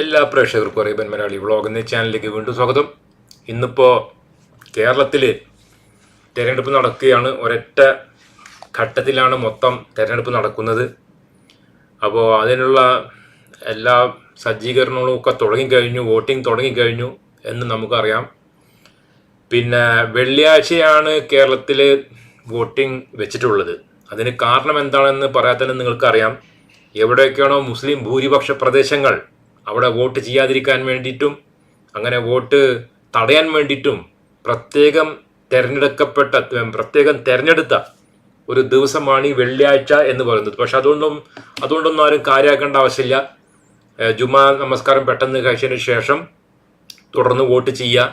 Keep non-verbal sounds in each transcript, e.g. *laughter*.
എല്ലാ പ്രേക്ഷകർക്കും അറിയപ്പൻ മലയാളി വ്ളോഗ് എന്ന ചാനലിലേക്ക് വീണ്ടും സ്വാഗതം. ഇന്നിപ്പോൾ കേരളത്തിൽ തിരഞ്ഞെടുപ്പ് നടക്കുകയാണ്. ഒരൊറ്റ ഘട്ടത്തിലാണ് മൊത്തം തിരഞ്ഞെടുപ്പ് നടക്കുന്നത്. അപ്പോൾ അതിനുള്ള എല്ലാ സജ്ജീകരണങ്ങളും ഒക്കെ തുടങ്ങിക്കഴിഞ്ഞു വോട്ടിംഗ് തുടങ്ങിക്കഴിഞ്ഞു എന്ന് നമുക്കറിയാം. പിന്നെ വെള്ളിയാഴ്ചയാണ് കേരളത്തിൽ വോട്ടിംഗ് വെച്ചിട്ടുള്ളത്. അതിന് കാരണം എന്താണെന്ന് പറയാൻ തന്നെ നിങ്ങൾക്കറിയാം. എവിടെയൊക്കെയാണോ മുസ്ലിം ഭൂരിപക്ഷ പ്രദേശങ്ങൾ അവിടെ വോട്ട് ചെയ്യാതിരിക്കാൻ വേണ്ടിയിട്ടും അങ്ങനെ വോട്ട് തടയാൻ വേണ്ടിയിട്ടും പ്രത്യേകം തിരഞ്ഞെടുക്കപ്പെട്ട പ്രത്യേകം തിരഞ്ഞെടുത്ത ഒരു ദിവസമാണ് ഈ വെള്ളിയാഴ്ച എന്ന് പറയുന്നത്. പക്ഷെ അതുകൊണ്ടും അതുകൊണ്ടൊന്നും ആരും കാര്യമാക്കേണ്ട ആവശ്യമില്ല. ജുമാ നമസ്കാരം പെട്ടെന്ന് കഴിച്ചതിന് ശേഷം തുടർന്ന് വോട്ട് ചെയ്യുക.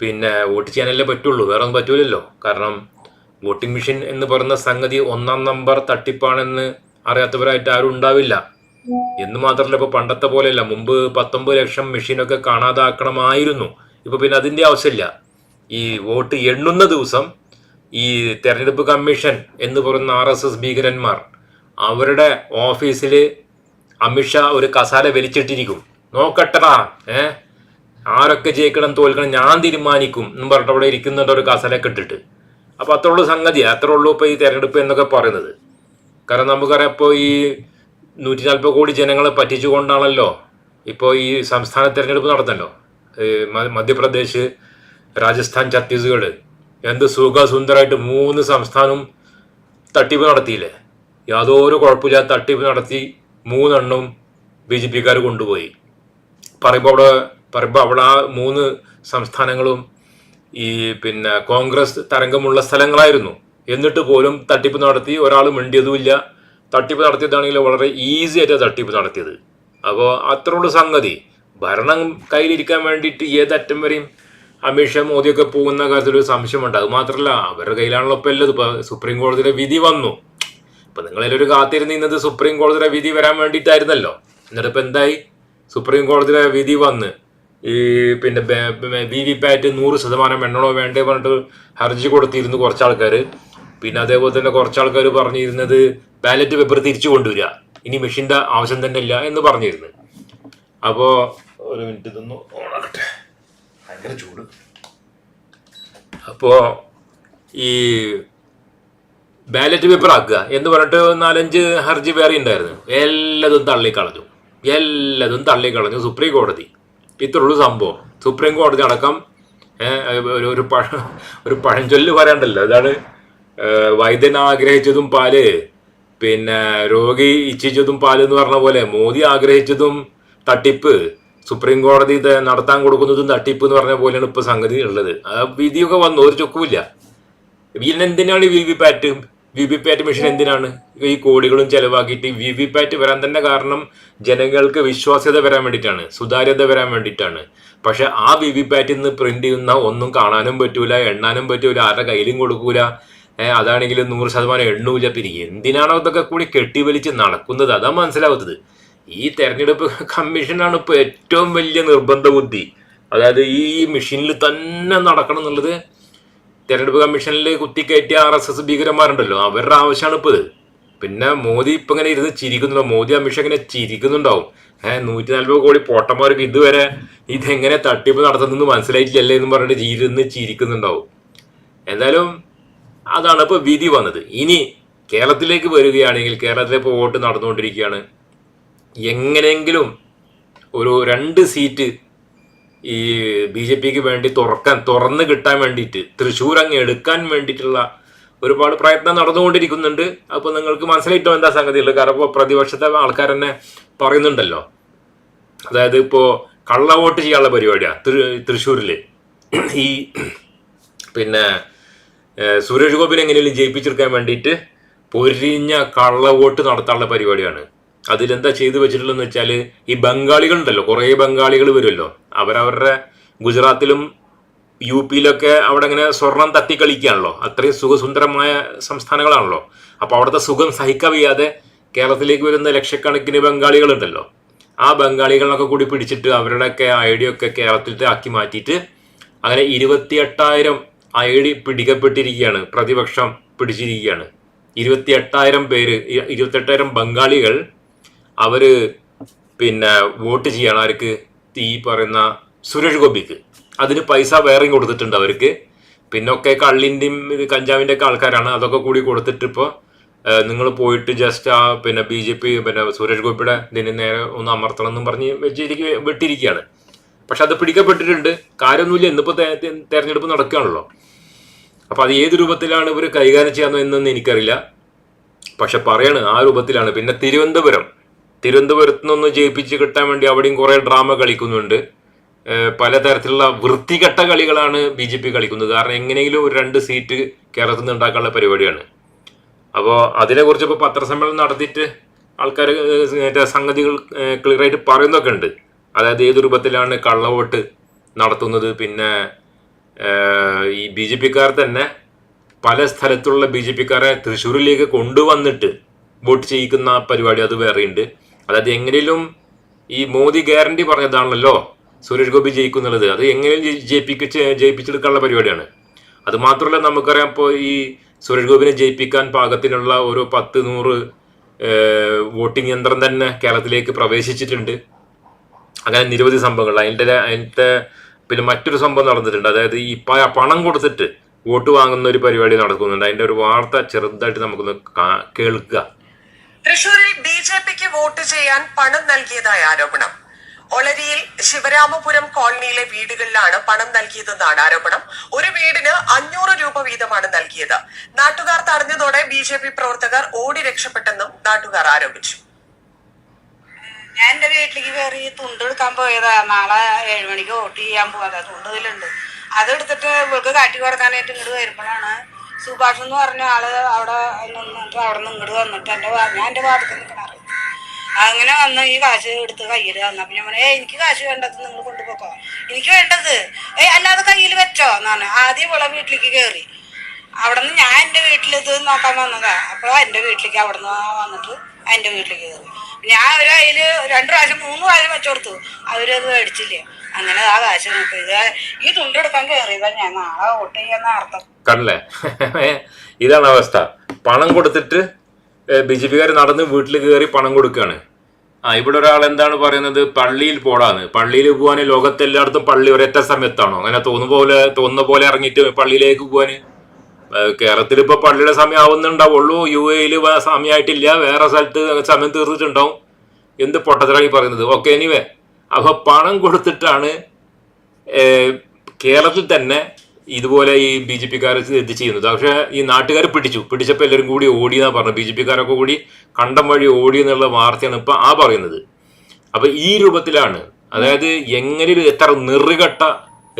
പിന്നെ വോട്ട് ചെയ്യാനല്ലേ പറ്റുള്ളൂ വേറെ ഒന്നും പറ്റൂലല്ലോ. കാരണം വോട്ടിംഗ് മെഷീൻ എന്ന് പറയുന്ന സംഗതി ഒന്നാം നമ്പർ തട്ടിപ്പാണെന്ന് അറിയാത്തവരായിട്ട് ആരും ഉണ്ടാവില്ല. എന്ന് മാത്രമല്ല ഇപ്പൊ പണ്ടത്തെ പോലെയല്ല. മുമ്പ് പത്തൊമ്പത് ലക്ഷം മെഷീനൊക്കെ കാണാതാക്കണമായിരുന്നു. ഇപ്പൊ പിന്നെ അതിന്റെ ആവശ്യമില്ല. ഈ വോട്ട് എണ്ണുന്ന ദിവസം ഈ തെരഞ്ഞെടുപ്പ് കമ്മീഷൻ എന്ന് പറയുന്ന ആർ എസ് എസ് ഭീകരന്മാർ അവരുടെ ഓഫീസിൽ അമിത്ഷാ ഒരു കസാല വലിച്ചിട്ടിരിക്കും. നോക്കട്ടടാ ഏ? ആരൊക്കെ ജയിക്കണം തോൽക്കണം ഞാൻ തീരുമാനിക്കും എന്ന് പറഞ്ഞിട്ട് അവിടെ ഇരിക്കുന്നുണ്ട് ഒരു കസാലയൊക്കെ ഇട്ടിട്ട്. അപ്പൊ അത്രയുള്ള സംഗതി. അത്രയുള്ളൂ ഇപ്പൊ ഈ തെരഞ്ഞെടുപ്പ് എന്നൊക്കെ പറയുന്നത്. കാരണം നമുക്കറിയാം ഇപ്പോൾ ഈ നൂറ്റി നാൽപ്പത് കോടി ജനങ്ങളെ പറ്റിച്ചുകൊണ്ടാണല്ലോ ഇപ്പോൾ ഈ സംസ്ഥാന തിരഞ്ഞെടുപ്പ് മ- മധ്യപ്രദേശ് രാജസ്ഥാൻ ഛത്തീസ്ഗഡ് എന്ത് സുഖസുന്ദരമായിട്ട് മൂന്ന് സംസ്ഥാനവും തട്ടിപ്പ് നടത്തിയില്ലേ? യാതൊരു കുഴപ്പമില്ലാത്ത തട്ടിപ്പ് നടത്തി മൂന്നെണ്ണം ബി ജെ പിക്കാർ കൊണ്ടുപോയി. പറയുമ്പോൾ അവിടെ പറയുമ്പോൾ അവിടെ ആ മൂന്ന് സംസ്ഥാനങ്ങളും ഈ പിന്നെ കോൺഗ്രസ് തരംഗമുള്ള സ്ഥലങ്ങളായിരുന്നു. എന്നിട്ട് പോലും തട്ടിപ്പ് നടത്തി ഒരാൾ മിണ്ടിയതുമില്ല. തട്ടിപ്പ് നടത്തിയതാണെങ്കിൽ വളരെ ഈസി ആയിട്ട് തട്ടിപ്പ് നടത്തിയത്. അപ്പോൾ അത്രയുള്ള സംഗതി. ഭരണം കയ്യിലിരിക്കാൻ വേണ്ടിയിട്ട് ഏതറ്റം വരെയും അമിത്ഷാ മോദിയൊക്കെ പോകുന്ന കാര്യത്തിൽ ഒരു സംശയമുണ്ട്. അത് മാത്രമല്ല അവരുടെ കയ്യിലാണല്ലോ ഇപ്പം എല്ലാം ഇപ്പോൾ സുപ്രീം കോടതിയുടെ വിധി വന്നു. ഇപ്പം നിങ്ങളെല്ലാവരും കാത്തിരുന്ന് ഇന്നത് സുപ്രീം കോടതിയുടെ വിധി വരാൻ വേണ്ടിയിട്ടായിരുന്നല്ലോ. എന്നിട്ട് ഇപ്പം എന്തായി? സുപ്രീം കോടതിയുടെ വിധി വന്ന്. ഈ പിന്നെ വി വി പാറ്റ് നൂറ് ശതമാനം എണ്ണണോ വേണ്ടേ പറഞ്ഞിട്ട് ഹർജി കൊടുത്തിരുന്നു കുറച്ച് ആൾക്കാർ പിന്നെ അതേപോലെ തന്നെ കുറച്ച് ആൾക്കാർ പറഞ്ഞിരുന്നത് ബാലറ്റ് പേപ്പർ തിരിച്ചു കൊണ്ടുവരിക. ഇനി മെഷീന്റെ ആവശ്യം തന്നെ ഇല്ല എന്ന് പറഞ്ഞിരുന്നു. അപ്പോൾ ഒരു മിനിറ്റ് ഇതൊന്ന് ഓണാക്കട്ടെ. ഭയങ്കര ചൂട്. അപ്പോൾ ഈ ബാലറ്റ് പേപ്പർ ആക്കുക എന്ന് പറഞ്ഞിട്ട് നാലഞ്ച് ഹർജി വേറെ ഉണ്ടായിരുന്നു. എല്ലാതും തള്ളിക്കളഞ്ഞു. എല്ലാതും തള്ളിക്കളഞ്ഞു സുപ്രീം കോടതി. ഇത്രയുള്ളൂ സംഭവം. സുപ്രീം കോടതി അടക്കം ഒരു പഴ ഒരു പഴഞ്ചൊല്ല് പറയണ്ടല്ലോ. അതാണ് വൈദ്യൻ ആഗ്രഹിച്ചതും പാൽ പിന്നെ രോഗി ഇച്ഛിച്ചതും പാൽ എന്ന് പറഞ്ഞ പോലെ മോദി ആഗ്രഹിച്ചതും തട്ടിപ്പ് സുപ്രീം കോടതി നടത്താൻ കൊടുക്കുന്നതും തട്ടിപ്പ് എന്ന് പറഞ്ഞ പോലെയാണ് ഇപ്പൊ സംഗതി ഉള്ളത്. ആ വിധിയൊക്കെ വന്നു ഒരു ചൊക്കുമില്ല പിന്നെ എന്തിനാണ് V V PAT? V V PAT machine എന്തിനാണ്? ഈ കോടികളും ചെലവാക്കിയിട്ട് വി വി പാറ്റ് വരാൻ തന്നെ കാരണം ജനങ്ങൾക്ക് വിശ്വാസ്യത വരാൻ വേണ്ടിയിട്ടാണ് സുതാര്യത വരാൻ വേണ്ടിയിട്ടാണ്. പക്ഷെ ആ വി വി പാറ്റിൽ നിന്ന് പ്രിന്റ് ചെയ്യുന്ന ഒന്നും കാണാനും പറ്റൂല എണ്ണാനും പറ്റൂല ആരുടെ കയ്യിലും കൊടുക്കൂല. ഏഹ് അതാണെങ്കിൽ നൂറ് ശതമാനം എണ്ണൂല പിന്നെ എന്തിനാണോ ഇതൊക്കെ കൂടി കെട്ടിവലിച്ച് നടക്കുന്നത്? അതാ മനസ്സിലാവുന്നത്. ഈ തെരഞ്ഞെടുപ്പ് കമ്മീഷനാണ് ഇപ്പൊ ഏറ്റവും വലിയ നിർബന്ധ ബുദ്ധി അതായത് ഈ മെഷീനിൽ തന്നെ നടക്കണം എന്നുള്ളത്. തെരഞ്ഞെടുപ്പ് കമ്മീഷനിൽ കുത്തിക്കയറ്റിയ ആർ എസ് എസ് ഭീകരന്മാരുണ്ടല്ലോ അവരുടെ ആവശ്യമാണ് ഇപ്പോൾ ഇത്. പിന്നെ മോദി ഇപ്പൊ ഇങ്ങനെ ഇരുന്ന് ചിരിക്കുന്നുണ്ടോ? മോദി അമിത്ഷാ ഇങ്ങനെ ചിരിക്കുന്നുണ്ടാവും. ഏഹ് നൂറ്റി നാൽപ്പത് കോടി പോട്ടന്മാർക്ക് ഇതുവരെ ഇതെങ്ങനെ തട്ടിപ്പ് നടത്തുന്നെന്ന് മനസ്സിലായിട്ടില്ലല്ലേ എന്ന് പറഞ്ഞിട്ട് ഇരുന്ന് ചിരിക്കുന്നുണ്ടാവും. എന്തായാലും അതാണ് ഇപ്പോൾ വിധി വന്നത്. ഇനി കേരളത്തിലേക്ക് വരികയാണെങ്കിൽ കേരളത്തിലെ ഇപ്പോൾ വോട്ട് നടന്നുകൊണ്ടിരിക്കുകയാണ്. എങ്ങനെയെങ്കിലും ഒരു രണ്ട് സീറ്റ് ഈ ബി ജെ പിക്ക് വേണ്ടി തുറക്കാൻ തുറന്ന് കിട്ടാൻ വേണ്ടിയിട്ട് തൃശ്ശൂർ അങ്ങ് എടുക്കാൻ വേണ്ടിയിട്ടുള്ള ഒരുപാട് പ്രയത്നം നടന്നുകൊണ്ടിരിക്കുന്നുണ്ട്. അപ്പോൾ നിങ്ങൾക്ക് മനസ്സിലായിട്ടോ എന്താ സംഗതിയുള്ളത്? കാരണം ഇപ്പോൾ പ്രതിപക്ഷത്തെ ആൾക്കാർ തന്നെ പറയുന്നുണ്ടല്ലോ. അതായത് ഇപ്പോൾ കള്ള വോട്ട് ചെയ്യാനുള്ള പരിപാടിയാണ് തൃശ്ശൂരിൽ ഈ പിന്നെ സുരേഷ് ഗോപിനെ എങ്ങനെയും ജയിപ്പിച്ചെടുക്കാൻ വേണ്ടിയിട്ട് പൊരിഞ്ഞ കള്ളവോട്ട് നടത്താനുള്ള പരിപാടിയാണ്. അതിലെന്താ ചെയ്തു വെച്ചിട്ടുള്ളതെന്ന് വെച്ചാൽ ഈ ബംഗാളികളുണ്ടല്ലോ കുറേ ബംഗാളികൾ വരുമല്ലോ. അവരവരുടെ ഗുജറാത്തിലും യു പിയിലൊക്കെ അവിടെ ഇങ്ങനെ സ്വർണം തട്ടിക്കളിക്കുകയാണല്ലോ. അത്രയും സുഖസുന്ദരമായ സംസ്ഥാനങ്ങളാണല്ലോ. അപ്പോൾ അവിടുത്തെ സുഖം സഹിക്കാൻ വയ്യാതെ കേരളത്തിലേക്ക് വരുന്ന ലക്ഷക്കണക്കിന് ബംഗാളികളുണ്ടല്ലോ. ആ ബംഗാളികളൊക്കെ കൂടി പിടിച്ചിട്ട് അവരുടെയൊക്കെ ഐഡിയ ഒക്കെ കേരളത്തിലത്തെ ആക്കി മാറ്റിയിട്ട് അങ്ങനെ ഇരുപത്തിയെട്ടായിരം ഐ ഡി പിടിക്കപ്പെട്ടിരിക്കുകയാണ് പ്രതിപക്ഷം പിടിച്ചിരിക്കുകയാണ്. ഇരുപത്തി എട്ടായിരം പേര് ഇ- ഇരുപത്തിയെട്ടായിരം ബംഗാളികൾ അവർ പിന്നെ വോട്ട് ചെയ്യണം ആർക്ക് ഈ പറയുന്ന സുരേഷ് ഗോപിക്ക്. അതിന് പൈസ വേറെയും കൊടുത്തിട്ടുണ്ട് അവർക്ക്. പിന്നൊക്കെ കള്ളിന്റെയും കഞ്ചാവിന്റെ ഒക്കെ ആൾക്കാരാണ് അതൊക്കെ കൂടി കൊടുത്തിട്ട് ഇപ്പോൾ നിങ്ങൾ പോയിട്ട് ജസ്റ്റ് ആ പിന്നെ ബി ജെ പി പിന്നെ സുരേഷ് ഗോപിയുടെ ഇതിന് നേരെ ഒന്ന് അമർത്തണം എന്നും പറഞ്ഞ് വെച്ചിരിക്കുക വിട്ടിരിക്കുകയാണ്. പക്ഷെ അത് പിടിക്കപ്പെട്ടിട്ടുണ്ട്. കാര്യമൊന്നുമില്ല. ഇന്നിപ്പോൾ തെരഞ്ഞെടുപ്പ് നടക്കുകയാണല്ലോ. അപ്പോൾ അത് ഏത് രൂപത്തിലാണ് ഇവർ കൈകാര്യം ചെയ്യാമെന്ന് എന്നൊന്നും എനിക്കറിയില്ല. പക്ഷെ പറയാണ് ആ രൂപത്തിലാണ്. പിന്നെ തിരുവനന്തപുരം. തിരുവനന്തപുരത്ത് നിന്നൊന്ന് ജയിപ്പിച്ച് കിട്ടാൻ വേണ്ടി അവിടെയും കുറേ ഡ്രാമ കളിക്കുന്നുണ്ട്. പലതരത്തിലുള്ള വൃത്തികെട്ട കളികളാണ് ബി ജെ പി കളിക്കുന്നത്. കാരണം എങ്ങനെയെങ്കിലും ഒരു രണ്ട് സീറ്റ് കേരളത്തിൽ നിന്ന് ഉണ്ടാക്കാനുള്ള പരിപാടിയാണ്. അപ്പോൾ അതിനെക്കുറിച്ച് ഇപ്പോൾ പത്രസമ്മേളനം നടത്തിയിട്ട് ആൾക്കാർ സംഗതികൾ ക്ലിയറായിട്ട് പറയുന്നൊക്കെ ഉണ്ട്. അതായത് ഏത് രൂപത്തിലാണ് കള്ളവോട്ട് നടത്തുന്നത്? പിന്നെ ഈ ബി ജെ പിക്കാർ തന്നെ പല സ്ഥലത്തുള്ള ബി ജെ പിക്കാരെ തൃശ്ശൂരിലേക്ക് കൊണ്ടുവന്നിട്ട് വോട്ട് ചെയ്യിക്കുന്ന പരിപാടി അത് വേറെയുണ്ട്. അതായത് എങ്ങനെയും ഈ മോദി ഗ്യാരണ്ടി പറഞ്ഞതാണല്ലോ സുരേഷ് ഗോപി ജയിക്കുന്നുള്ളത്. അത് എങ്ങനെയും ജയി- ജയിപ്പിച്ച് ജയിപ്പിച്ചെടുക്കാനുള്ള പരിപാടിയാണ്. അത് മാത്രമല്ല നമുക്കറിയാം ഇപ്പോൾ ഈ സുരേഷ് ഗോപിനെ ജയിപ്പിക്കാൻ പാകത്തിനുള്ള ഒരു പത്ത് നൂറ് വോട്ടിംഗ് യന്ത്രം തന്നെ കേരളത്തിലേക്ക് പ്രവേശിച്ചിട്ടുണ്ട്. അങ്ങനെ നിരവധി സംഭവങ്ങൾ. അതിന്റെ അതിന്റെ പിന്നെ മറ്റൊരു സംഭവം നടന്നിട്ടുണ്ട്. അതായത് ഈ പണം കൊടുത്തിട്ട് വോട്ട് വാങ്ങുന്ന ഒരു പരിപാടി നടക്കുന്നുണ്ട്. അതിന്റെ ഒരു വാർത്ത ചെറുതായിട്ട് നമുക്കൊന്ന് കേൾക്കുക. തൃശൂരിൽ ബി ജെ പിക്ക് വോട്ട് ചെയ്യാൻ പണം നൽകിയതായ ആരോപണം. ഒളരിയിൽ ശിവരാമപുരം കോളനിയിലെ വീടുകളിലാണ് പണം നൽകിയതെന്നാണ് ആരോപണം. ഒരു വീടിന് അഞ്ഞൂറ് രൂപ വീതമാണ് നൽകിയത്. നാട്ടുകാർ തടഞ്ഞതോടെ ബി പ്രവർത്തകർ ഓടി രക്ഷപ്പെട്ടെന്നും നാട്ടുകാർ ആരോപിച്ചു. ഞാൻ എന്റെ വീട്ടിലേക്ക് കയറി തുണ്ട് എടുക്കാൻ പോയതാ. നാളെ ഏഴ് മണിക്ക് വോട്ട് ചെയ്യാൻ പോകാതാ തുണ്ട് ഇതിലുണ്ട്. അതെടുത്തിട്ട് ഇവൾക്ക് കാട്ടി കൊടുക്കാനായിട്ട് ഇങ്ങോട്ട് വരുമ്പോഴാണ് സുഭാഷ് എന്ന് പറഞ്ഞ ആൾ അവിടെ നിന്നിട്ട് അവിടെ നിന്ന് ഇങ്ങോട്ട് വന്നിട്ട് എന്റെ ഞാൻ എന്റെ വാർഡിൽ നിൽക്കണത് അങ്ങനെ വന്ന് ഈ കാശ് എടുത്ത് കയ്യിൽ അപ്പൊ ഞാൻ പറഞ്ഞു ഏ എനിക്ക് കാശ് വേണ്ടത് നിങ്ങൾ കൊണ്ടുപോക്കോ. എനിക്ക് വേണ്ടത്. ഏ അല്ലാതെ കയ്യിൽ വെച്ചോ. എന്നാണ് ആദ്യം ഇവളെ വീട്ടിലേക്ക് കയറി അവിടെ നിന്ന് ഞാൻ എന്റെ വീട്ടിലിത് നോക്കാൻ വന്നതാ. അപ്പോൾ എന്റെ വീട്ടിലേക്ക് അവിടെ നിന്ന് വന്നിട്ട് എന്റെ വീട്ടിലേക്ക് കയറി ഞാൻ ഒരു അതിൽ രണ്ട് പ്രാവശ്യം മൂന്ന് പ്രാവശ്യം വെച്ചോർത്തു അവരത് മേടിച്ചില്ല. അങ്ങനെ ആ കാശ് ഈ ഇത് എടുക്കാൻ കയറിയതാ ഞാൻ. നാളെ വോട്ട് ചെയ്യാന്ന അർത്ഥം കണ്ടല്ലേ *laughs* ഇതാണ് അവസ്ഥ. പണം കൊടുത്തിട്ട് ബി ജെ പിക്കാർ നടന്ന് വീട്ടിൽ കയറി പണം കൊടുക്കുകയാണ് ആ ഇവിടെ ഒരാൾ എന്താണ് പറയുന്നത്? പള്ളിയിൽ പോടാന്ന് പള്ളിയിൽ പോകാൻ ലോകത്തെല്ലായിടത്തും പള്ളി ഒരൊറ്റ സമയത്താണോ? അങ്ങനെ തോന്നുന്ന പോലെ തോന്നുന്ന പോലെ ഇറങ്ങിയിട്ട് പള്ളിയിലേക്ക് പോകാൻ കേരളത്തിൽ ഇപ്പൊ പള്ളിയുടെ സമയം ആവുന്നുണ്ടാവുള്ളൂ യു എയിൽ സമയമായിട്ടില്ല. വേറെ സ്ഥലത്ത് സമയം തീർന്നിട്ടുണ്ടാവും. എന്ത് പൊട്ടത്തിലാണ് ഈ പറയുന്നത്? ഓക്കെ എനിവേ അപ്പൊ പണം കൊടുത്തിട്ടാണ് കേരളത്തിൽ തന്നെ ഇതുപോലെ ഈ ബി ജെ പിക്കാർ ഇത് ചെയ്യുന്നത്. പക്ഷേ ഈ നാട്ടുകാർ പിടിച്ചു. പിടിച്ചപ്പോൾ എല്ലാവരും കൂടി ഓടി എന്നാണ് പറഞ്ഞത്. ബി ജെ പിക്കാരൊക്കെ കൂടി കണ്ടം വഴി ഓടി എന്നുള്ള വാർത്തയാണ് ഇപ്പൊ ആ പറയുന്നത്. അപ്പൊ ഈ രൂപത്തിലാണ് അതായത് എങ്ങനെ എത്ര നെറുകെട്ട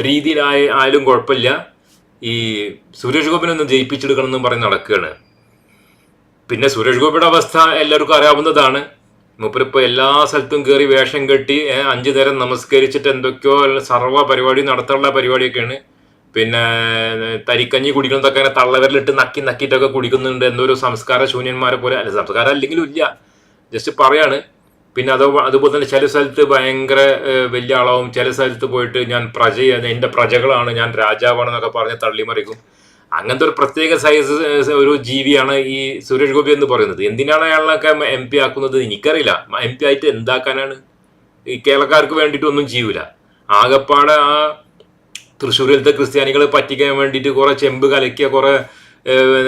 രീതിയിലായ ആയാലും കുഴപ്പമില്ല. ഈ സുരേഷ് ഗോപിനെ ഒന്ന് ജയിപ്പിച്ചെടുക്കണം എന്നും പറഞ്ഞ് നടക്കുകയാണ്. പിന്നെ സുരേഷ് ഗോപിയുടെ അവസ്ഥ എല്ലാവർക്കും അറിയാവുന്നതാണ്. മൂപ്പരിപ്പോ എല്ലാ സ്ഥലത്തും കയറി വേഷം കെട്ടി അഞ്ചു നേരം നമസ്കരിച്ചിട്ട് എന്തൊക്കെയോ സർവ പരിപാടി നടത്താനുള്ള പരിപാടിയൊക്കെയാണ്. പിന്നെ തരിക്കഞ്ഞി കുടിക്കുന്നതൊക്കെ അങ്ങനെ തള്ളവരിലിട്ട് നക്കി നക്കിയിട്ടൊക്കെ കുടിക്കുന്നുണ്ട്. എന്തോ ഒരു സംസ്കാര ശൂന്യന്മാരെ പോലെ. അല്ല സംസ്കാരം അല്ലെങ്കിലും ഇല്ല. ജസ്റ്റ് പറയാണ്. പിന്നെ അത് അതുപോലെ തന്നെ ചില സ്ഥലത്ത് ഭയങ്കര വലിയ ആളാവും. ചില സ്ഥലത്ത് പോയിട്ട് ഞാൻ പ്രജയാണ് എന്റെ പ്രജകളാണ് ഞാൻ രാജാവാണെന്നൊക്കെ പറഞ്ഞ് തള്ളിമറിക്കും. അങ്ങനത്തെ ഒരു പ്രത്യേക സൈസ് ഒരു ജീവിയാണ് ഈ സുരേഷ് ഗോപി എന്ന് പറയുന്നത്. എന്തിനാണ് അയാളൊക്കെ എം പി ആക്കുന്നത്? എനിക്കറിയില്ല. എം പി ആയിട്ട് എന്താക്കാനാണ്? ഈ കേരളക്കാർക്ക് വേണ്ടിയിട്ട് ഒന്നും ചെയ്യൂല. ആകപ്പാടെ ആ തൃശ്ശൂരിലത്തെ ക്രിസ്ത്യാനികളെ പറ്റിക്കാൻ വേണ്ടിയിട്ട് കുറേ ചെമ്പ് കലക്കിയ കുറേ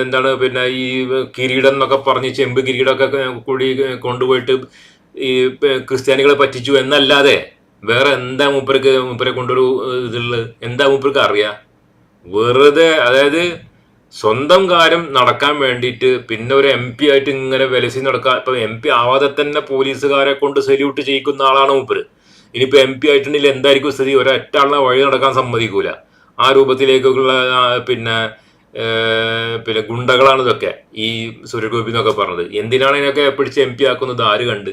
എന്താണ് പിന്നെ ഈ കിരീടം എന്നൊക്കെ പറഞ്ഞ് ചെമ്പ് കിരീടമൊക്കെ കൂടി കൊണ്ടുപോയിട്ട് ഈ ക്രിസ്ത്യാനികളെ പറ്റിച്ചു എന്നല്ലാതെ വേറെ എന്താ മൂപ്പർക്ക് മൂപ്പരെ കൊണ്ടൊരു ഇതുള്ളത് എന്താ മൂപ്പർക്ക് അറിയാം? വെറുതെ അതായത് സ്വന്തം കാര്യം നടക്കാൻ വേണ്ടിയിട്ട് പിന്നെ ഒരു എം പി ആയിട്ട് ഇങ്ങനെ വിലസി നടക്കാൻ ഇപ്പം എം പി ആവാതെ തന്നെ പോലീസുകാരെ കൊണ്ട് സല്യൂട്ട് ചെയ്യിക്കുന്ന ആളാണ് മൂപ്പര്. ഇനിയിപ്പോൾ എം പി ആയിട്ടുണ്ടെങ്കിൽ എന്തായിരിക്കും സ്ഥിതി? ഒരൊറ്റ ആളിനെ വഴി നടക്കാൻ സമ്മതിക്കൂല. ആ രൂപത്തിലേക്കുള്ള പിന്നെ പിന്നെ ഗുണ്ടകളാണ് ഇതൊക്കെ. ഈ സുരഗോപി എന്നൊക്കെ പറഞ്ഞത്. എന്തിനാണ് ഇതിനൊക്കെ പിടിച്ച് എം പി ആക്കുന്നത്? ആര് കണ്ട്?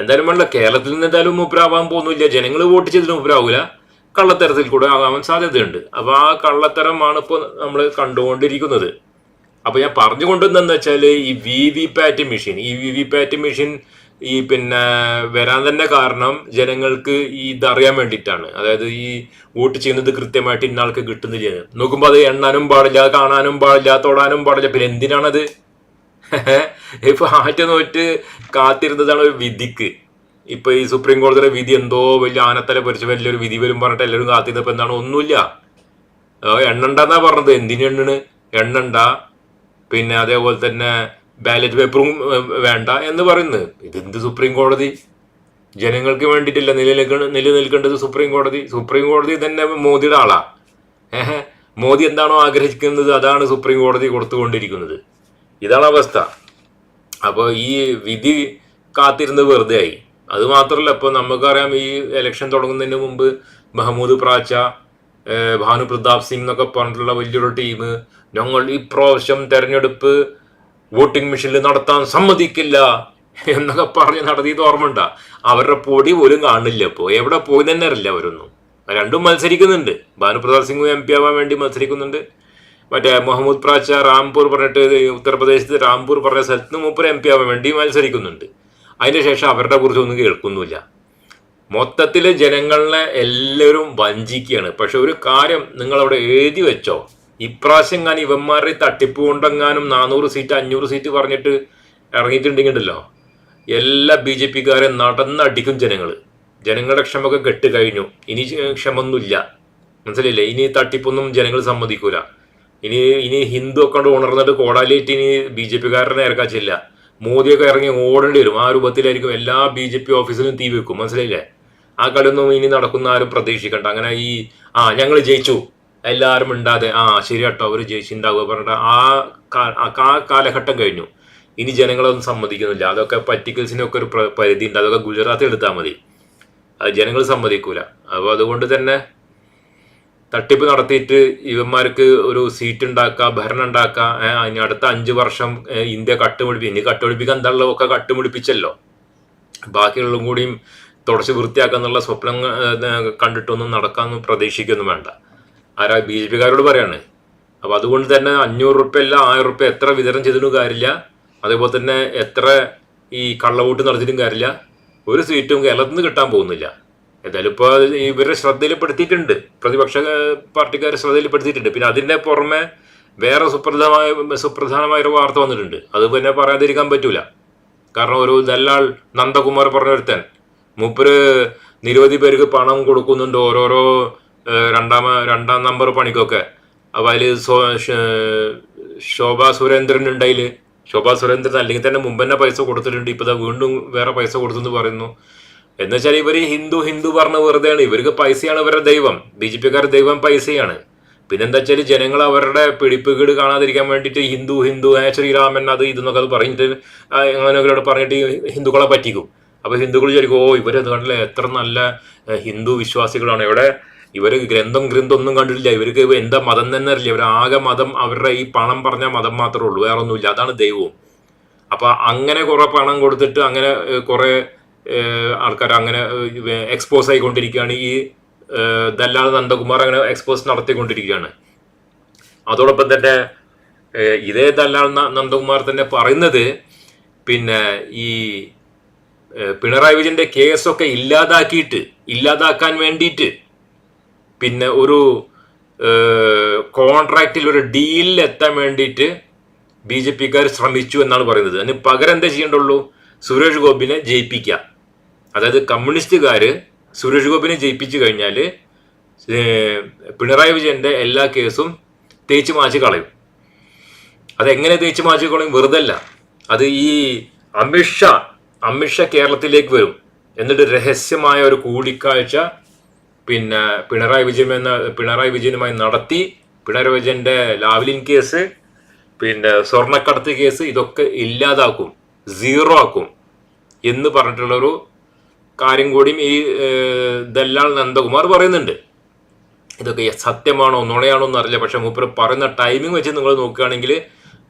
എന്തായാലും വേണ്ട. കേരളത്തിൽ നിന്ന് എന്തായാലും മൂപ്പരാവാൻ പോകുന്നില്ല. ജനങ്ങൾ വോട്ട് ചെയ്തിട്ട് മൂപ്പരാവില്ല കള്ളത്തരത്തിൽ കൂടെ ആകാൻ സാധ്യതയുണ്ട്. അപ്പൊ ആ കള്ളത്തരമാണ് ഇപ്പോൾ നമ്മൾ കണ്ടുകൊണ്ടിരിക്കുന്നത്. അപ്പൊ ഞാൻ പറഞ്ഞു കൊണ്ടുവന്നെന്ന് വെച്ചാൽ ഈ വി വി പാറ്റ് മെഷീൻ ഈ വി വി പാറ്റ് മെഷീൻ ഈ പിന്നെ വരാൻ തന്നെ കാരണം ജനങ്ങൾക്ക് ഈ ഇതറിയാൻ വേണ്ടിയിട്ടാണ്. അതായത് ഈ വോട്ട് ചെയ്യുന്നത് കൃത്യമായിട്ട് ഇന്നാൾക്ക് കിട്ടുന്നില്ല. നോക്കുമ്പോൾ അത് എണ്ണാനും പാടില്ല കാണാനും പാടില്ല തൊടാനും പാടില്ല. പിന്നെ എന്തിനാണത്? *laughs* ഇപ്പൊ ആറ്റ നോറ്റ് കാത്തിരുന്നതാണ് ഒരു വിധിക്ക്. ഇപ്പൊ ഈ സുപ്രീം കോടതിയുടെ വിധി എന്തോ വലിയ ആനത്തല പൊരിച്ച് വലിയൊരു വിധി വരും പറഞ്ഞിട്ട് എല്ലാവരും കാത്തിരുന്നപ്പോ എന്താണ്? ഒന്നുമില്ല. എണ്ണണ്ടെന്നാ പറഞ്ഞത്. എന്തിനു എണ്ണണ്? എണ്ണണ്ട. പിന്നെ അതേപോലെ തന്നെ ബാലറ്റ് പേപ്പറും വേണ്ട എന്ന് പറയുന്നത്. ഇതെന്ത് സുപ്രീം കോടതി? ജനങ്ങൾക്ക് വേണ്ടിയിട്ടില്ല നിലനിൽക്ക നിലനിൽക്കേണ്ടത് സുപ്രീം കോടതി. സുപ്രീം കോടതി തന്നെ മോദിയുടെ ആളാ. മോദി എന്താണോ ആഗ്രഹിക്കുന്നത് അതാണ് സുപ്രീം കോടതി കൊടുത്തുകൊണ്ടിരിക്കുന്നത്. ഇതാണ് അവസ്ഥ. അപ്പോൾ ഈ വിധി കാത്തിരുന്ന് വെറുതെ ആയി. അത് മാത്രമല്ല ഇപ്പോൾ നമുക്കറിയാം ഈ ഇലക്ഷൻ തുടങ്ങുന്നതിന് മുമ്പ് മഹമ്മൂദ് പ്രാച്ച ഭാനു പ്രതാപ് സിംഗ് എന്നൊക്കെ പറഞ്ഞിട്ടുള്ള വലിയൊരു ടീം ഞങ്ങൾ ഈ പ്രാവശ്യം തെരഞ്ഞെടുപ്പ് വോട്ടിംഗ് മെഷീനിൽ നടത്താൻ സമ്മതിക്കില്ല എന്നൊക്കെ പറഞ്ഞ് നടത്തിയത് ഓർമ്മണ്ട അവരുടെ പൊടി പോലും കാണില്ല ഇപ്പോൾ എവിടെ പോയി തന്നെ അറിയില്ല അവരൊന്നും. രണ്ടും മത്സരിക്കുന്നുണ്ട്. ഭാനുപ്രതാപ് സിംഗ് എം പി ആവാൻ വേണ്ടി മത്സരിക്കുന്നുണ്ട്. മറ്റേ മുഹമ്മദ് പ്രാച്ച റാംപൂർ പറഞ്ഞിട്ട് ഉത്തർപ്രദേശത്ത് റാംപൂർ പറഞ്ഞ സ്ഥലത്ത് നിന്ന് മൂപ്പർ എം പി ആവാൻ വേണ്ടി മത്സരിക്കുന്നുണ്ട്. അതിന് ശേഷം അവരുടെ കുറിച്ച് ഒന്നും കേൾക്കുന്നില്ല മൊത്തത്തിൽ ജനങ്ങളെ എല്ലാവരും വഞ്ചിക്കുകയാണ്. പക്ഷെ ഒരു കാര്യം നിങ്ങൾ അവിടെ എഴുതി വെച്ചോ? ഇപ്രാവശ്യം ഞാൻ ഇവന്മാരുടെ തട്ടിപ്പ് കൊണ്ടെങ്ങാനും നാനൂറ് സീറ്റ് അഞ്ഞൂറ് സീറ്റ് പറഞ്ഞിട്ട് ഇറങ്ങിയിട്ടുണ്ടെങ്കിണ്ടല്ലോ? എല്ലാ ബി ജെ പിക്കാരെ നടന്നടിക്കും ജനങ്ങൾ ജനങ്ങളുടെ ക്ഷമൊക്കെ കെട്ട് കഴിഞ്ഞു. ഇനി ക്ഷമൊന്നുമില്ല മനസ്സിലായില്ലേ? ഇനി തട്ടിപ്പൊന്നും ജനങ്ങൾ സമ്മതിക്കൂല. ഇനി ഇനി ഹിന്ദു ഒക്കെ കൊണ്ട് ഉണർന്നിട്ട് കോടാലിയിട്ട് ഇനി ബി ജെ പിക്കാരനെ ഇറക്കാച്ചില്ല മോദിയൊക്കെ ഇറങ്ങി ഓടേണ്ടി വരും. ആ രൂപത്തിലായിരിക്കും എല്ലാ ബി ജെ പി ഓഫീസിലും തീ വെക്കും. മനസ്സിലായില്ലേ? ആ കളിയൊന്നും ഇനി നടക്കുന്ന ആരും പ്രതീക്ഷിക്കണ്ട. അങ്ങനെ ഈ ആ ഞങ്ങൾ ജയിച്ചു. എല്ലാവരും ഉണ്ടാതെ ആ ശരി കേട്ടോ അവർ ജയിച്ചിണ്ടാവുക പറഞ്ഞിട്ട് ആ കാലഘട്ടം കഴിഞ്ഞു. ഇനി ജനങ്ങളൊന്നും സമ്മതിക്കുന്നില്ല. അതൊക്കെ പറ്റിക്കൽസിനൊക്കെ ഒരു പരിധി ഉണ്ട് അതൊക്കെ ഗുജറാത്തിൽ എടുത്താൽ മതി. അത് ജനങ്ങൾ സമ്മതിക്കൂല. അപ്പോൾ അതുകൊണ്ട് തന്നെ തട്ടിപ്പ് നടത്തിയിട്ട് ഇവന്മാർക്ക് ഒരു സീറ്റ് ഉണ്ടാക്കുക ഭരണം ഉണ്ടാക്കുക ഇനി അടുത്ത അഞ്ച് വർഷം ഇന്ത്യ കട്ടുപിടിപ്പി ഇനി കട്ടുപിടിപ്പിക്കാൻ എന്താണല്ലോ ഒക്കെ കട്ടുപിടിപ്പിച്ചല്ലോ. ബാക്കിയുള്ളതും കൂടിയും തുടച്ച് വൃത്തിയാക്കാന്നുള്ള സ്വപ്നം കണ്ടിട്ടൊന്നും നടക്കാമെന്ന് പ്രതീക്ഷിക്കൊന്നും വേണ്ട. ആരാ ബി ജെ പിക്കാരോട് പറയാണ്. അപ്പോൾ അതുകൊണ്ട് തന്നെ അഞ്ഞൂറ് റുപ്യ അല്ല ആയിരം റുപ്യ എത്ര വിതരണം ചെയ്തിട്ടും കാര്യമില്ല. അതേപോലെ തന്നെ എത്ര ഈ കള്ളവോട്ട് നടത്തിയിട്ടും കാര്യമില്ല. ഒരു സീറ്റും കേരളത്തിൽ നിന്ന് കിട്ടാൻ പോകുന്നില്ല. എന്തായാലും ഇപ്പോൾ ഇവരുടെ ശ്രദ്ധയിൽപ്പെടുത്തിയിട്ടുണ്ട്. പ്രതിപക്ഷ പാർട്ടിക്കാർ ശ്രദ്ധയിൽപ്പെടുത്തിയിട്ടുണ്ട്. പിന്നെ അതിന്റെ പുറമെ വേറെ സുപ്രധാനമായ സുപ്രധാനമായ ഒരു വാർത്ത വന്നിട്ടുണ്ട്. അത് പിന്നെ പറയാതിരിക്കാൻ പറ്റൂല. കാരണം ഒരു ദല്ലാൾ നന്ദകുമാർ പറഞ്ഞൊരുത്തൻ മൂപ്പര് നിരവധി പേർക്ക് പണം കൊടുക്കുന്നുണ്ട് ഓരോരോ രണ്ടാമ രണ്ടാം നമ്പർ പണിക്കൊക്കെ. അപ്പോൾ അതിൽ ശോഭ സുരേന്ദ്രൻ ഉണ്ട് ശോഭാ സുരേന്ദ്രൻ അല്ലെങ്കിൽ തന്നെ മുമ്പ് തന്നെ പൈസ കൊടുത്തിട്ടുണ്ട്. ഇപ്പോൾ വീണ്ടും വേറെ പൈസ കൊടുത്തെന്ന് പറയുന്നു. എന്നുവെച്ചാൽ ഇവർ ഹിന്ദു ഹിന്ദു പറഞ്ഞ വെറുതെയാണ്. ഇവർക്ക് പൈസയാണ് ഇവരുടെ ദൈവം. ബി ജെ പിക്കാർ ദൈവം പൈസയാണ്. പിന്നെന്താ വെച്ചാൽ ജനങ്ങൾ അവരുടെ പിടിപ്പുകേട് കാണാതിരിക്കാൻ വേണ്ടിയിട്ട് ഹിന്ദു ഹിന്ദു ശ്രീരാമൻ അത് ഇതെന്നൊക്കെ അത് പറഞ്ഞിട്ട് അങ്ങനെയൊക്കെ പറഞ്ഞിട്ട് ഹിന്ദുക്കളെ പറ്റിക്കും. അപ്പോൾ ഹിന്ദുക്കൾ വിചാരിക്കും ഓ ഇവരത് കണ്ടില്ല എത്ര നല്ല ഹിന്ദു വിശ്വാസികളാണ്. ഇവിടെ ഇവർ ഗ്രന്ഥം ഗ്രന്ഥം ഒന്നും കണ്ടിട്ടില്ല. ഇവർക്ക് എന്താ മതം തന്നെ അറിയില്ല. ഇവർ ആകെ മതം അവരുടെ ഈ പണം പറഞ്ഞ മതം മാത്രമേ ഉള്ളൂ. വേറെ ഒന്നുമില്ല അതാണ് ദൈവവും. അപ്പൊ അങ്ങനെ കുറെ പണം കൊടുത്തിട്ട് അങ്ങനെ കുറെ ആൾക്കാർ അങ്ങനെ എക്സ്പോസ് ആയിക്കൊണ്ടിരിക്കുകയാണ്. ഈ ദല്ലാൽ നന്ദകുമാർ അങ്ങനെ എക്സ്പോസ് നടത്തിക്കൊണ്ടിരിക്കുകയാണ്. അതോടൊപ്പം തന്നെ ഇതേ ദല്ലാൽ നന്ദകുമാർ തന്നെ പറയുന്നത് പിന്നെ ഈ പിണറായി വിജയന്റെ കേസൊക്കെ ഇല്ലാതാക്കിയിട്ട് ഇല്ലാതാക്കാൻ വേണ്ടിയിട്ട് പിന്നെ ഒരു കോൺട്രാക്റ്റിൽ ഒരു ഡീലിൽ എത്താൻ വേണ്ടിയിട്ട് ബി ജെ പിക്കാർ ശ്രമിച്ചു എന്നാണ് പറയുന്നത്. അതിന് പകരം എന്താ ചെയ്യേണ്ടുള്ളൂ? സുരേഷ് ഗോപിനെ ജയിപ്പിക്കുക. അതായത് കമ്മ്യൂണിസ്റ്റുകാർ സുരേഷ് ഗോപിനെ ജയിപ്പിച്ചു കഴിഞ്ഞാൽ പിണറായി വിജയന്റെ എല്ലാ കേസും തേച്ച് മാച്ച് കളയും. അതെങ്ങനെ തേച്ച് മാച്ച് കളയും? വെറുതെ അല്ല അത് ഈ അമിത്ഷാ അമിത്ഷാ കേരളത്തിലേക്ക് വരും. എന്നിട്ട് രഹസ്യമായ ഒരു കൂടിക്കാഴ്ച പിന്നെ പിണറായി വിജയൻ എന്ന പിണറായി വിജയനുമായി നടത്തി പിണറായി വിജയന്റെ ലാവ്ലിൻ കേസ് പിന്നെ സ്വർണക്കടത്ത് കേസ് ഇതൊക്കെ ഇല്ലാതാക്കും. സീറോ ആക്കും. എന്ന് പറഞ്ഞിട്ടുള്ളൊരു കാര്യം കൂടിയും ഈ ദല്ലാൽ നന്ദകുമാർ പറയുന്നുണ്ട്. ഇതൊക്കെ സത്യമാണോ നുണയാണോ എന്നറിയില്ല. പക്ഷെ മൂപ്പർ പറയുന്ന ടൈമിംഗ് വെച്ച് നിങ്ങൾ നോക്കുകയാണെങ്കിൽ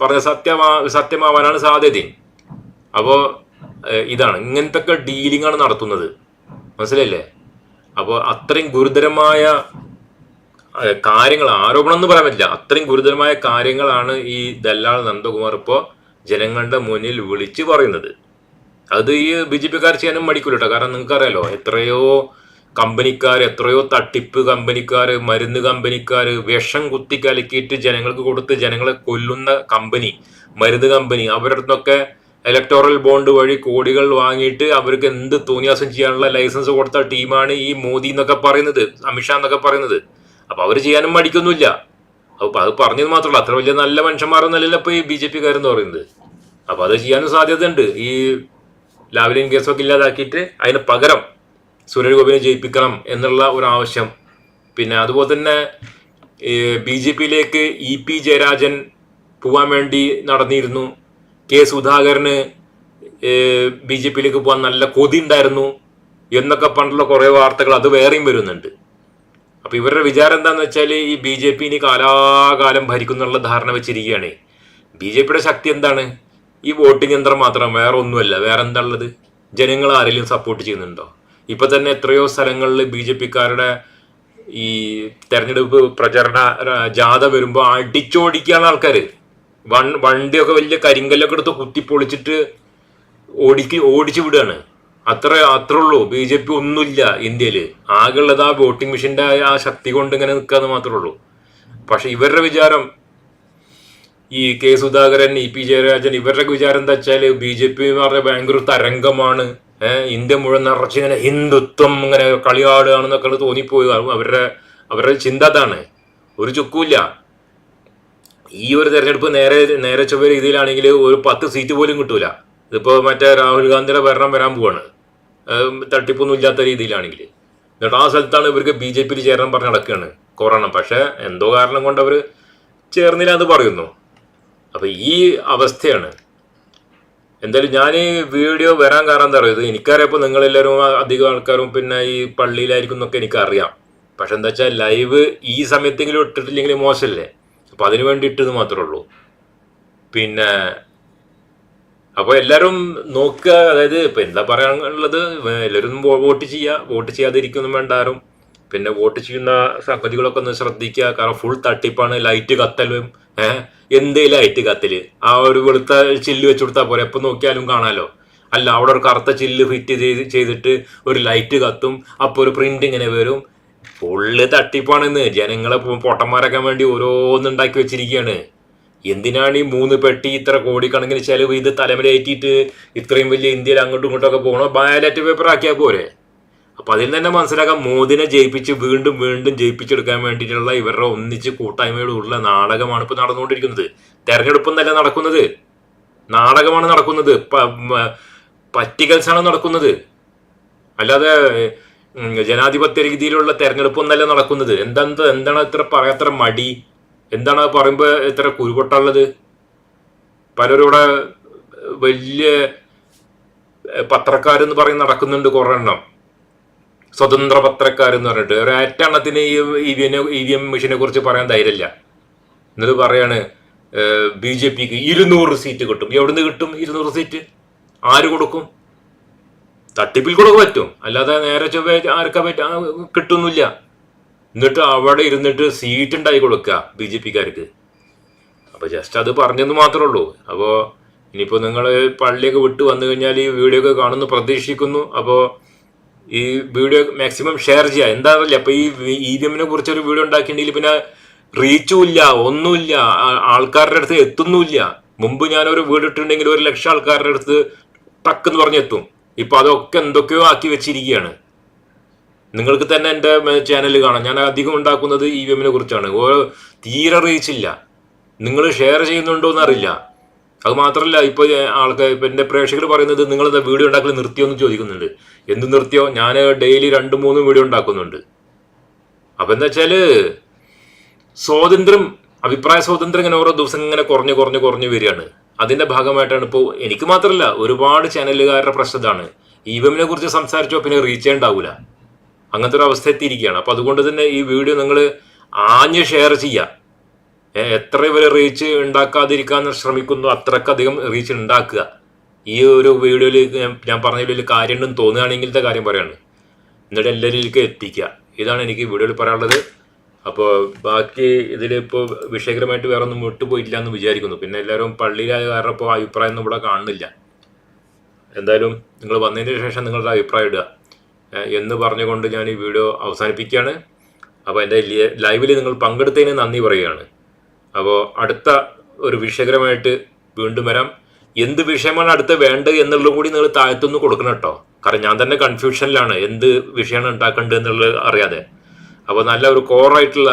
പറഞ്ഞ സത്യമാ സത്യമാവാനാണ് സാധ്യത അപ്പോൾ ഇതാണ്. ഇങ്ങനത്തെ ഡീലിംഗ് ആണ് നടത്തുന്നത്. മനസ്സിലല്ലേ അപ്പോൾ അത്രയും ഗുരുതരമായ കാര്യങ്ങൾ ആരോപണം എന്ന് പറയാൻ പറ്റില്ല. അത്രയും ഗുരുതരമായ കാര്യങ്ങളാണ് ഈ ദല്ലാൾ നന്ദകുമാർ ഇപ്പോൾ ജനങ്ങളുടെ മുന്നിൽ വിളിച്ചു പറയുന്നത്. അത് ഈ ബി ജെ പിക്കാർ ചെയ്യാനും മടിക്കൂല കേട്ടോ കാരണം നിങ്ങൾക്കറിയാലോ എത്രയോ കമ്പനിക്കാർ എത്രയോ തട്ടിപ്പ് കമ്പനിക്കാർ മരുന്ന് കമ്പനിക്കാർ വിഷം കുത്തി കലക്കിയിട്ട് ജനങ്ങൾക്ക് കൊടുത്ത് ജനങ്ങളെ കൊല്ലുന്ന കമ്പനി മരുന്ന് കമ്പനി അവരുടെ അടുത്തൊക്കെ ഇലക്ടോറൽ ബോണ്ട് വഴി കോടികൾ വാങ്ങിയിട്ട് അവർക്ക് എന്ത് തോന്നിയാസം ചെയ്യാനുള്ള ലൈസൻസ് കൊടുത്ത ടീമാണ് ഈ മോദി എന്നൊക്കെ പറയുന്നത് അമിത്ഷാ എന്നൊക്കെ പറയുന്നത്. അപ്പൊ അവർ ചെയ്യാനും മടിക്കൊന്നുമില്ല. അപ്പൊ അത് പറഞ്ഞത് മാത്രമല്ല അത്ര വലിയ നല്ല മനുഷ്യന്മാരൊന്നല്ലല്ലോ ഇപ്പൊ ഈ ബി ജെ പിക്കാരെന്ന് പറയുന്നത്. അപ്പൊ അത് ചെയ്യാനും സാധ്യതയുണ്ട്. ഈ ലാവലിൻ കേസൊക്കെ ഇല്ലാതാക്കിയിട്ട് അതിന് പകരം സുരേഷ് ഗോപിനെ ജയിപ്പിക്കണം എന്നുള്ള ഒരു ആവശ്യം. പിന്നെ അതുപോലെ തന്നെ ബി ജെ പിയിലേക്ക് ഇ പി ജയരാജൻ പോവാൻ വേണ്ടി നടന്നിരുന്നു. കെ സുധാകരന് ബി ജെ പിയിലേക്ക് പോകാൻ നല്ല കൊതി ഉണ്ടായിരുന്നു എന്നൊക്കെ പണ്ടുള്ള കുറേ വാർത്തകൾ അത് വേറെയും വരുന്നുണ്ട്. അപ്പോൾ ഇവരുടെ വിചാരം എന്താണെന്ന് വെച്ചാൽ ഈ ബി ജെ പി ഇനി കാലാകാലം ഭരിക്കുന്നുള്ള ധാരണ വെച്ചിരിക്കുകയാണ്. ബി ജെ പിയുടെ ശക്തി എന്താണ്? ഈ വോട്ടിംഗ് യന്ത്രം മാത്രം വേറെ ഒന്നുമല്ല വേറെ എന്താ ഉള്ളത് ജനങ്ങൾ ആരെങ്കിലും സപ്പോർട്ട് ചെയ്യുന്നുണ്ടോ? ഇപ്പൊ തന്നെ എത്രയോ സ്ഥലങ്ങളിൽ ബി ജെ പിക്കാരുടെ ഈ തെരഞ്ഞെടുപ്പ് പ്രചരണ ജാഥ വരുമ്പോ അടിച്ചോടിക്കാണ് ആൾക്കാർ വൺ വണ്ടിയൊക്കെ വലിയ കരിങ്കല്ലൊക്കെ എടുത്ത് കുത്തിപ്പൊളിച്ചിട്ട് ഓടിക്ക് ഓടിച്ചു വിടുകയാണ്. അത്ര അത്രേ ഉള്ളൂ. ബി ജെ പി ഒന്നുമില്ല ഇന്ത്യയിൽ ആകെയുള്ളത് ആ വോട്ടിംഗ് മെഷീന്റെ ആ ശക്തി കൊണ്ട് ഇങ്ങനെ നിൽക്കാന്ന് മാത്രമേ ഉള്ളൂ. പക്ഷെ ഇവരുടെ വിചാരം ഈ K Sudhakaran E P Jayarajan ഇവരുടെ വിചാരം എന്താ വെച്ചാൽ ബി ജെ പി എന്ന് പറഞ്ഞ ഭയങ്കര തരംഗമാണ് ഇന്ത്യ മുഴുവൻ നിറച്ച് ഇങ്ങനെ ഹിന്ദുത്വം ഇങ്ങനെ കളിയാടുകയാണെന്നൊക്കെ തോന്നിപ്പോയി. അവരുടെ അവരുടെ ചിന്ത അതാണ്. ഒരു ചുക്കൂല്ല. ഈ ഒരു തെരഞ്ഞെടുപ്പ് നേരെ നേരെ ചൊവ്വ രീതിയിലാണെങ്കിൽ ഒരു പത്ത് സീറ്റ് പോലും കിട്ടൂല. ഇതിപ്പോ മറ്റേ രാഹുൽ ഗാന്ധിയുടെ ഭരണം വരാൻ പോവാണ്. തട്ടിപ്പൊന്നും ഇല്ലാത്ത രീതിയിലാണെങ്കിൽ എന്നിട്ട് ആ സ്ഥലത്താണ് ഇവർക്ക് ബി ജെ പിയിൽ ചേരാൻ പറഞ്ഞ് നടക്കുകയാണ് കൊറോണ. പക്ഷെ എന്തോ കാരണം കൊണ്ട് അവർ ചേർന്നില്ല എന്ന് പറയുന്നു. അപ്പൊ ഈ അവസ്ഥയാണ്. എന്തായാലും ഞാൻ ഈ വീഡിയോ വരാൻ കാരണം എന്താ പറയുക നിങ്ങൾ നിങ്ങളെല്ലാവരും അധികം ആൾക്കാരും പിന്നെ ഈ പള്ളിയിലായിരിക്കും എന്നൊക്കെ എനിക്കറിയാം. പക്ഷെ എന്താ വെച്ചാൽ ലൈവ് ഈ സമയത്തെങ്കിലും ഇട്ടിട്ടില്ലെങ്കിൽ മോശമല്ലേ അപ്പൊ അതിനു വേണ്ടി ഇട്ടത് മാത്രമേ ഉള്ളൂ. പിന്നെ അപ്പോൾ എല്ലാവരും നോക്കുക. അതായത് ഇപ്പൊ എന്താ പറയാനുള്ളത്? എല്ലാവരും വോട്ട് ചെയ്യുക വോട്ട് ചെയ്യാതിരിക്കൊന്നും വേണ്ട ആരും. പിന്നെ വോട്ട് ചെയ്യുന്ന സംഗതികളൊക്കെ ഒന്ന് ശ്രദ്ധിക്കുക. കാരണം ഫുൾ തട്ടിപ്പാണ്. ലൈറ്റ് കത്തലും. ഏഹ് എന്തേ ലൈറ്റ് കത്തൽ. ആ ഒരു വെളുത്ത ചില്ല് വെച്ച് കൊടുത്താൽ പോരെ. എപ്പോൾ നോക്കിയാലും കാണാലോ. അല്ല അവിടെ ഒരു കറുത്ത ചില്ല് ഫിറ്റ് ചെയ്ത് ചെയ്തിട്ട് ഒരു ലൈറ്റ് കത്തും. അപ്പോൾ ഒരു പ്രിന്റ് ഇങ്ങനെ വരും. ഫുള്ള് തട്ടിപ്പാണെന്ന്. ജനങ്ങളെ പൊട്ടന്മാരൊക്കെ വേണ്ടി ഓരോന്നുണ്ടാക്കി വെച്ചിരിക്കുകയാണ് എന്തിനാണ് ഈ മൂന്ന് പെട്ടി ഇത്ര കോടിക്കണക്കിന് ചെലവ് ഇത് തലമുറയേറ്റിട്ട് ഇത്രയും വലിയ ഇന്ത്യയിൽ അങ്ങോട്ടും ഇങ്ങോട്ടും ഒക്കെ പോകണോ ബയോലറ്റ് പേപ്പർ ആക്കിയാൽ പോരെ. അപ്പൊ അതിൽ തന്നെ മനസ്സിലാക്കാം മോദിനെ ജയിപ്പിച്ച് വീണ്ടും വീണ്ടും ജയിപ്പിച്ചെടുക്കാൻ വേണ്ടിയിട്ടുള്ള ഇവരുടെ ഒന്നിച്ച് കൂട്ടായ്മയോടുള്ള നാടകമാണ് ഇപ്പൊ നടന്നുകൊണ്ടിരിക്കുന്നത്. തെരഞ്ഞെടുപ്പും തന്നെ നടക്കുന്നത്. നാടകമാണ് നടക്കുന്നത്. പറ്റികൾസാണ് നടക്കുന്നത്. അല്ലാതെ ജനാധിപത്യ രീതിയിലുള്ള തെരഞ്ഞെടുപ്പും തന്നെ നടക്കുന്നത്. എന്താണ് എന്താണ് ഇത്ര പറയാത്ര മടി? എന്താണ് പറയുമ്പോൾ പറയുമ്പോ ഇത്ര കുരുപൊട്ടുള്ളത് പലരും ഇവിടെ വലിയ പത്രക്കാരെന്ന് പറയും നടക്കുന്നുണ്ട് കുറെ എണ്ണം സ്വതന്ത്ര പത്രക്കാരെന്ന് പറഞ്ഞിട്ട് ഒരു എട്ടെണ്ണത്തിന് ഈ E V E V M മെഷീനെ കുറിച്ച് പറയാൻ ധൈര്യമില്ല. എന്നിട്ട് പറയാണ് ബി ജെ പിക്ക് ഇരുന്നൂറ് സീറ്റ് കിട്ടും. എവിടുന്ന് കിട്ടും ഇരുന്നൂറ് സീറ്റ്? ആര് കൊടുക്കും? തട്ടിപ്പിൽ കൂടെ പറ്റും. അല്ലാതെ നേരെ ചൊവ്വേ ആർക്കാ കിട്ടുന്നില്ല. എന്നിട്ട് അവിടെ ഇരുന്നിട്ട് സീറ്റ് ഉണ്ടായി കൊടുക്കുക ബി ജെ പിക്കാർക്ക്. അപ്പൊ ജസ്റ്റ് അത് പറഞ്ഞെന്ന് മാത്രമേ ഉള്ളൂ. അപ്പോൾ ഇനിയിപ്പോൾ നിങ്ങൾ പള്ളിയൊക്കെ വിട്ട് വന്നു കഴിഞ്ഞാൽ ഈ വീഡിയോ ഒക്കെ കാണുന്നു പ്രതീക്ഷിക്കുന്നു. അപ്പോൾ ഈ വീഡിയോ മാക്സിമം ഷെയർ ചെയ്യുക എന്താണെന്നല്ല അപ്പൊ ഈ എമ്മിനെ കുറിച്ച് ഒരു വീഡിയോ ഉണ്ടാക്കിയിട്ടുണ്ടെങ്കിൽ പിന്നെ റീച്ചും ഇല്ല ഒന്നുമില്ല ആൾക്കാരുടെ അടുത്ത് എത്തുന്നുമില്ല മുമ്പ് ഞാൻ ഒരു വീട് ഇട്ടിട്ടുണ്ടെങ്കിൽ ഒരു ലക്ഷം ആൾക്കാരുടെ അടുത്ത് ടക്കെന്ന് പറഞ്ഞെത്തും. ഇപ്പൊ അതൊക്കെ എന്തൊക്കെയോ ആക്കി വെച്ചിരിക്കുകയാണ്. നിങ്ങൾക്ക് തന്നെ എന്റെ ചാനൽ കാണാം. ഞാൻ അധികം ഉണ്ടാക്കുന്നത് ഇ വി എമ്മിനെ കുറിച്ചാണ്. തീരെ റീച്ചില്ല നിങ്ങൾ ഷെയർ ചെയ്യുന്നുണ്ടോ എന്നറിയില്ല അത് മാത്രമല്ല ഇപ്പൊ ആൾക്കാർ ഇപ്പൊ എന്റെ പ്രേക്ഷകർ പറയുന്നത് നിങ്ങൾ എന്താ വീഡിയോ ഉണ്ടാക്കൽ നിർത്തിയോ എന്ന് ചോദിക്കുന്നുണ്ട്. എന്ത് നിർത്തിയോ? ഞാൻ ഡെയിലി രണ്ടും മൂന്നും വീഡിയോ ഉണ്ടാക്കുന്നുണ്ട്. അപ്പൊ എന്താ വെച്ചാൽ സ്വാതന്ത്ര്യം അഭിപ്രായ സ്വാതന്ത്ര്യം ഇങ്ങനെ ഓരോ ദിവസം ഇങ്ങനെ കുറഞ്ഞ് കുറഞ്ഞ് കുറഞ്ഞു വരികയാണ്. അതിന്റെ ഭാഗമായിട്ടാണ് ഇപ്പോൾ എനിക്ക് മാത്രമല്ല ഒരുപാട് ചാനലുകാരുടെ പ്രശ്നമാണ് ഇതാണ്. ഇ കുറിച്ച് സംസാരിച്ചോ പിന്നെ റീച്ച് ഉണ്ടാവില്ല അങ്ങനത്തെ ഒരു അവസ്ഥ എത്തിയിരിക്കുകയാണ്. അപ്പൊ അതുകൊണ്ട് തന്നെ ഈ വീഡിയോ നിങ്ങൾ ആഞ്ഞ് ഷെയർ ചെയ്യുക എത്ര ഇവരെ റീച്ച് ഉണ്ടാക്കാതിരിക്കാൻ ശ്രമിക്കുന്നു അത്രക്കധികം റീച്ച് ഉണ്ടാക്കുക. ഈ ഒരു വീഡിയോയിൽ ഞാൻ പറഞ്ഞ വലിയ കാര്യമുണ്ടെന്ന് തോന്നുകയാണെങ്കിലത്തെ കാര്യം പറയാണ്. എന്നിട്ട് എല്ലാവരിലേക്ക് എത്തിക്കുക. ഇതാണ് എനിക്ക് വീഡിയോയിൽ പറയാനുള്ളത്. അപ്പോൾ ബാക്കി ഇതിലിപ്പോൾ വിഷയകരമായിട്ട് വേറെ ഒന്നും വിട്ടുപോയില്ല എന്ന് വിചാരിക്കുന്നു. പിന്നെ എല്ലാവരും പള്ളിയിലായ കാരണം ഇപ്പോൾ അഭിപ്രായം ഒന്നും ഇവിടെ കാണുന്നില്ല. എന്തായാലും നിങ്ങൾ വന്നതിന് ശേഷം നിങ്ങളുടെ അഭിപ്രായം ഇടുക. എന്ന് പറഞ്ഞുകൊണ്ട് ഞാൻ ഈ വീഡിയോ അവസാനിപ്പിക്കുകയാണ്. അപ്പോൾ എന്റെ ലൈവിൽ നിങ്ങൾ പങ്കെടുത്തതിന് നന്ദി പറയുകയാണ്. അപ്പോൾ അടുത്ത ഒരു വിഷയകരമായിട്ട് വീണ്ടും വരാം. എന്ത് വിഷയമാണ് അടുത്ത് വേണ്ടത് എന്നുള്ളത് കൂടി നിങ്ങൾ താഴ്ത്തൊന്ന് കൊടുക്കണം കേട്ടോ. കാരണം ഞാൻ തന്നെ കൺഫ്യൂഷനിലാണ് എന്ത് വിഷയമാണ് ഉണ്ടാക്കേണ്ടത് എന്നുള്ളത് അറിയാതെ. അപ്പോൾ നല്ല ഒരു കോറായിട്ടുള്ള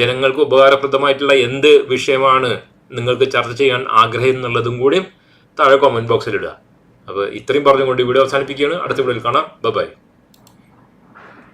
ജനങ്ങൾക്ക് ഉപകാരപ്രദമായിട്ടുള്ള എന്ത് വിഷയമാണ് നിങ്ങൾക്ക് ചർച്ച ചെയ്യാൻ ആഗ്രഹം എന്നുള്ളതും കൂടി താഴെ കോമന്റ് ബോക്സിൽ ഇടുക. അപ്പോൾ ഇത്രയും പറഞ്ഞുകൊണ്ട് വീഡിയോ അവസാനിപ്പിക്കുകയാണ്. അടുത്ത വീഡിയോയിൽ കാണാം. ബൈ